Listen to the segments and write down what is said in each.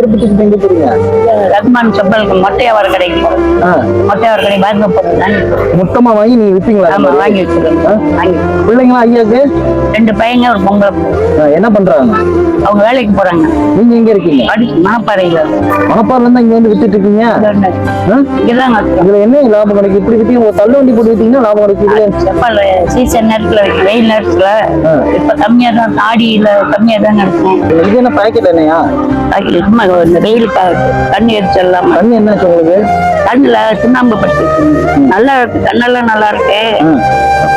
செருப்பு தூக்கிட்டு எங்க போறீங்க ரத்மான் செப்பலுக்கு மொட்டையா வர கிடைக்கும் ஆ, மொட்டையா வர கிடைக்கும் பாருங்க மொத்தமா வாங்கி நீங்க விப்பீங்களா? ஆமா வாங்கி வச்சிருக்கேன் பிள்ளைங்களா ஐயாக்கு? ரெண்டு பையங்க ஒரு. ஆ, என்ன பண்றாங்க? அவங்க வேலைக்கு போறாங்க. நீங்க எங்க இருக்கீங்க? படிச்சு மணப்பாறையில. மணப்பாறைல இருந்தா இங்க வந்து வித்துட்டு இருக்கீங்க? வச்சிருக்கோம். இதுல என்ன லாபம் கிடைக்கும் இப்படி வித்தீங்க ஒரு தள்ளு வண்டி போட்டு வித்தீங்கன்னா லாபம் கிடைக்குது. செப்பல் சீசன் நேரத்துல வெயில் நேரத்துல. இப்ப கம்மியா தான் ஆடியில கம்மியா தான் நடக்கும் இது என்ன பாக்கெட் என்னையா? அது சும்மா இந்த வெயில் கண்ணு எரிச்சல் இல்லாம கண்ணு என்னாச்சு உங்களுக்கு கண்ணுல சுண்ணாம்பு பட்டு நல்லா இருக்கு. கண்ணெல்லாம் நல்லா இருக்கு.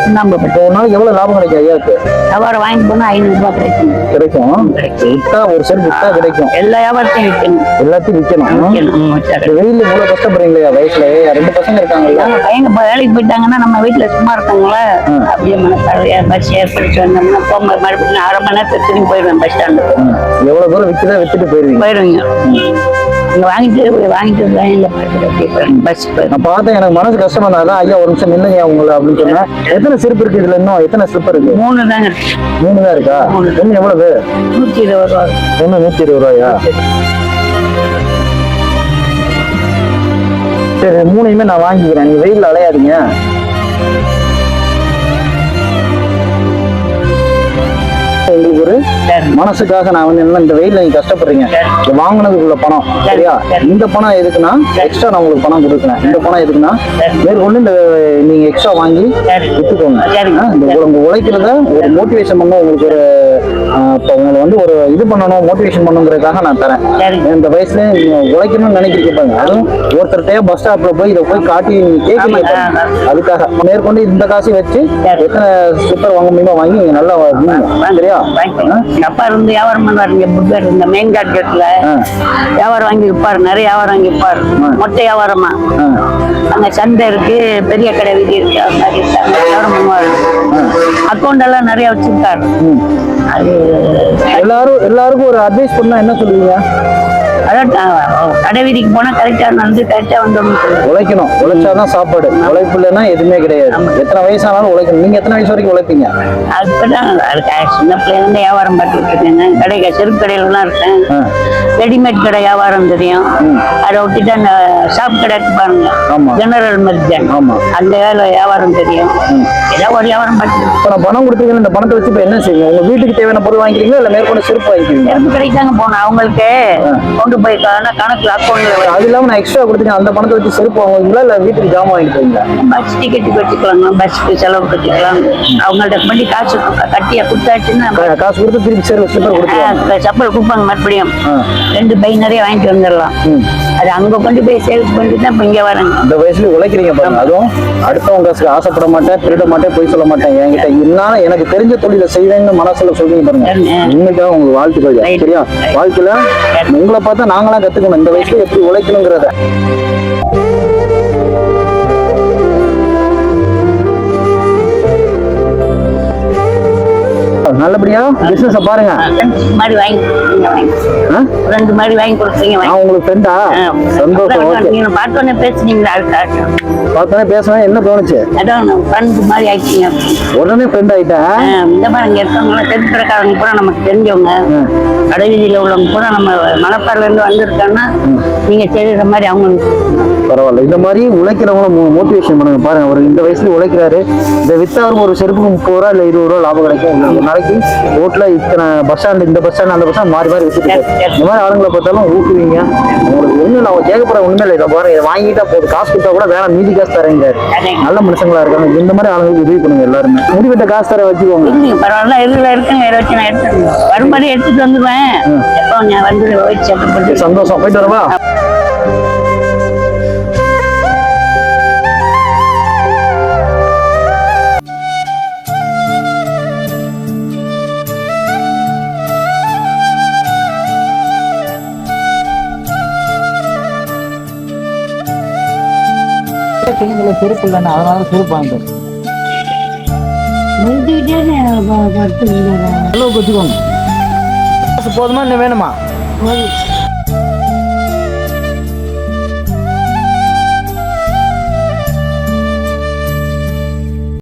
பட்டு இப்போ ஒரு நாளைக்கு எவ்வளவு லாபம் கிடைக்கும் ஐயாவுக்கு வியாபாரம் வாங்கிட்டு போனா ஐநூறு ரூபாய் கிடைக்கும். கிடைக்கும். வித்தா ஒரு செருப்பு வித்தா கிடைக்கும். எல்லா வியாபாரத்தையும் விற்கணும் எல்லாத்தையும் விற்கணும் சரி. வெயில்ல இவ்வளவு கஷ்டப்படுறீங்களா வயசுல? ரெண்டு பசங்க இருக்காங்கல்ல? நம்ம பையங்க வேலைக்கு போயிட்டாங்கன்னா நம்ம வீட்டுல சும்மா இருக்காங்களா. அப்படியே மனசாலையா பஸ் ஏற்படுத்தி வந்தோம்னா போங்க மறுபடியும் அரை மணி நேரத்துக்கு திரும்பி போயிடுவேன் பஸ் ஸ்டாண்டு. எவ்வளவு தூரம் விற்கிறதா வித்துட்டு போயிருவீங்க? போயிடுவீங்க இங்க வாங்கிட்டு வாங்கிட்டு லைன்ல பஸ் போயிடும் நான் பார்த்தேன் எனக்கு மனசு கஷ்டமா இருந்தா அதான் ஐயா ஒரு நிமிஷம் நில்லுங்க உங்களை அப்படின்னு சொன்னேன். எத்தனை செருப்பு இருக்கு இதுல இன்னும்? எத்தனை ஸ்லிப்பர் இருக்கு? மூணு தாங்க மூணு. தான் இருக்கா. ஒண்ணு எவ்வளவு? நூத்தி இருபது ரூபா. ஒண்ணு நூத்தி இருபது ரூபாயா? சரி மூணையுமே நான் வாங்கிக்கிறேன். நீங்க வெயில்ல அலையாதீங்க. உங்களுக்கு ஒரு மனசுக்காக நான் வந்து என்ன இந்த வெயில்ல நீங்க கஷ்டப்படுறீங்க. வாங்குனதுக்குள்ள பணம் சரியா? சரி. இந்த பணம் எதுக்குன்னா எக்ஸ்ட்ரா நான் உங்களுக்கு பணம் கொடுக்குறேன். இந்த பணம் எதுக்குன்னா. மேற்கொண்டு இந்த நீங்க எக்ஸ்ட்ரா வாங்கி வித்துக்கோங்க. இந்த உங்க உழைக்கிறத ஒரு மோட்டிவேஷன் பண்ண உங்களுக்கு ஒரு இப்போ உங்களை வந்து ஒரு இது பண்ணணும் மோட்டிவேஷன் பண்ணுங்கிறதுக்காக நான் தரேன். இந்த வயசுல நீங்க உழைக்கணும்னு நினைக்கிறீங்க அதுவும் ஒருத்தர்கிட்டயே பஸ் ஸ்டாப்ல போய் இதை போய் காட்டி. ஆமா. அதுக்காக மேற்கொண்டு இந்த காசை வச்சு. எத்தனை ஸ்லிப்பர் வாங்க முடியுமோ வாங்கி நீங்க நல்லா. சரியா. எங்க அப்பா இருந்து வியாபாரம் பண்ணுவாரு இங்க புத்தர் இந்த மெயின் கார்கெட்ல ஆ. வியாபாரம் வாங்கி விற்பாரு நிறைய வியாபாரம் வாங்கி விற்பாரு. மொட்டை வியாபாரமா. அங்க சந்தை இருக்கு. பெரிய கடை வீதி இருக்கு. அது மாதிரி வியாபாரம் பண்ணுவாரு. அக்கௌண்ட் எல்லாம் நிறைய வச்சிருக்காரு. அது எல்லாரும் எல்லாருக்கும் ஒரு அட்வைஸ் பண்ணா என்ன சொல்லுவீங்க? அதான் கடை வீதிக்கு போனா கரெக்டா நடந்து கரெக்டா வந்தோம்னு சொல்லுவாரு. உழைக்கணும். உழைச்சாதான் சாப்பாடு. உழைப்பு இல்லைன்னா எதுவுமே கிடையாது. எத்தனை வயசானாலும் உழைக்கணும். நீங்க எத்தனை வயசு வரைக்கும் உழைப்பீங்க? அதுக்கு சின்ன இருந்து வியாபாரம் பார்த்துட்டு இருக்கேங்க. கடை செருப்பு கடையிலலாம் இருக்கேன். ரெடிமேட் கடை வியாபாரம் தெரியும். அதை விட்டுட்டு அந்த ஷாப் கடை இருக்கு பாருங்க. ஜெனரல் மர்ஜன் ஆமா. அந்த வேலை வியாபாரம் தெரியும். ம். ஏதோ ஒரு வியாபாரம் பார்த்துட்டு இப்போ நான் பணம் கொடுத்தீங்கன்னா இந்த பணத்தை வச்சு இப்போ என்ன செய்வீங்க? உங்க வீட்டுக்கு தேவையான பொருள் வாங்கிக்கிறீங்களா? இல்லை மேற்கொண்டு செருப்பு வாங்கிக்கிறீங்க செருப்பு கடைக்கு தாங்க போனேன் அவங்களுக்கு கொண்டு போய் கண- கணக்குல அக்கௌண்ட்ல அது இல்லாம நான் எக்ஸ்ட்ரா கொடுத்தீங்க அந்த பணத்தை வச்சு செருப்பு வாங்குவீங்களா இல்லை வீட்டுக்கு ஜாமான் வாங்கிட்டு போவீங்களா பஸ் டிக்கெட்டுக்கு வச்சுக்கலாங்க பஸ்ஸுக்கு செலவு கட்டிக்கலாம். அவங்கள்ட்ட பண்ணி காசு கட்டியா கொடுத்தாச்சுன்னா காசு கொடுத்து திருப்பி செருப்பு கொடுத்துருவாங்க. ஆ, சப்பல் கொடுப்பாங்க மறுபடியும். ரெண்டு பை நிறைய வாங்கிட்டு வந்துடலாம். அது அங்க கொண்டு போய் சேல்ஸ் பண்ணிட்டு தான் இப்ப இங்க வரேங்க இந்த வயசுல உழைக்கிறீங்க பாருங்க. அதுவும் அடுத்தவங்க ஆசைப்பட மாட்டேன் திருட மாட்டேன் போய் சொல்ல மாட்டேன். என்கிட்ட என்னால எனக்கு தெரிஞ்ச தொழிலை செய்வேன்னு மனசுல சொல்றீங்க பாருங்க. உண்மைக்காக உங்களுக்கு வாழ்த்துக்கள். சரியா? வாழ்க்கையில உங்களை பார்த்தா நாங்களாம் கத்துக்கணும். இந்த வயசுல எப்படி உழைக்கணுங்கிறத. பிசினஸ் பாருங்க. மாதிரி வாங்கி? ரெண்டு மாதிரி வாங்கி கொடுத்தீங்க. நான் உங்களுக்கு ஃப்ரெண்டா சந்தோஷம் நீங்க பார்த்தோன்னே பேசுனீங்களா பார்த்தோன்னே பேசுவேன் என்ன தோணுச்சு? அதான் ஃப்ரெண்ட் மாதிரி ஆயிட்டீங்க. உடனே ஃப்ரெண்ட் ஆயிட்டேன் இந்த மாதிரி இங்க இருக்கவங்க தெருப்பிரக்காரங்க பூரா நமக்கு தெரிஞ்சவங்க ம். கடை வீதியில உள்ளவங்க பூரா நம்ம மணப்பாறையில இருந்து வந்திருக்காங்கன்னா நீங்க செய்யற மாதிரி அவங்களுக்கு பரவாயில்ல. இந்த மாதிரி உழைக்கிறவங்கள மோட்டிவேஷன் பண்ணுங்க. பாருங்க அவர் இந்த வயசுல உழைக்கிறாரு. இந்த வித்தவருக்கு ஒரு செருப்புக்கு முப்பது ரூபா இல்ல இருபது ரூபா லாபம் கிடைக்கும். ஒரு நாளைக்கு ரோட்ல இத்தனை பஸ் ஸ்டாண்ட் இந்த பஸ் ஸ்டாண்ட் அந்த பஸ் ஸ்டாண்ட் மாறி மாறி இருக்காரு. இந்த மாதிரி ஆளுங்களை பார்த்தாலும் ஊக்குவீங்க. உங்களுக்கு ஒண்ணு நான் கேட்கப்படுற உண்மை இல்லை. இதை பாருங்க இதை வாங்கிட்டா போதும். காசு கொடுத்தா கூட வேணாம் மீதி காசு தரேங்க நல்ல மனுஷங்களா இருக்காங்க. இந்த மாதிரி ஆளுங்களுக்கு உதவி பண்ணுங்க எல்லாருமே. முடிவிட்ட காசு தர வச்சுக்கோங்க. பரவாயில்ல. இதுல இருக்குங்க இதை வச்சு நான் எடுத்துருவேன் வரும்போது எடுத்துட்டு வந்துடுவேன். எப்போ நான் வந்து சந்தோஷம். போயிட்டு வரவா? செருப்பு இல்லைன்னு அதனால செருப்பு வாங்கிட்டு அளவுக்கு வச்சுக்கோங்க போதுமா இன்னும் வேணுமா?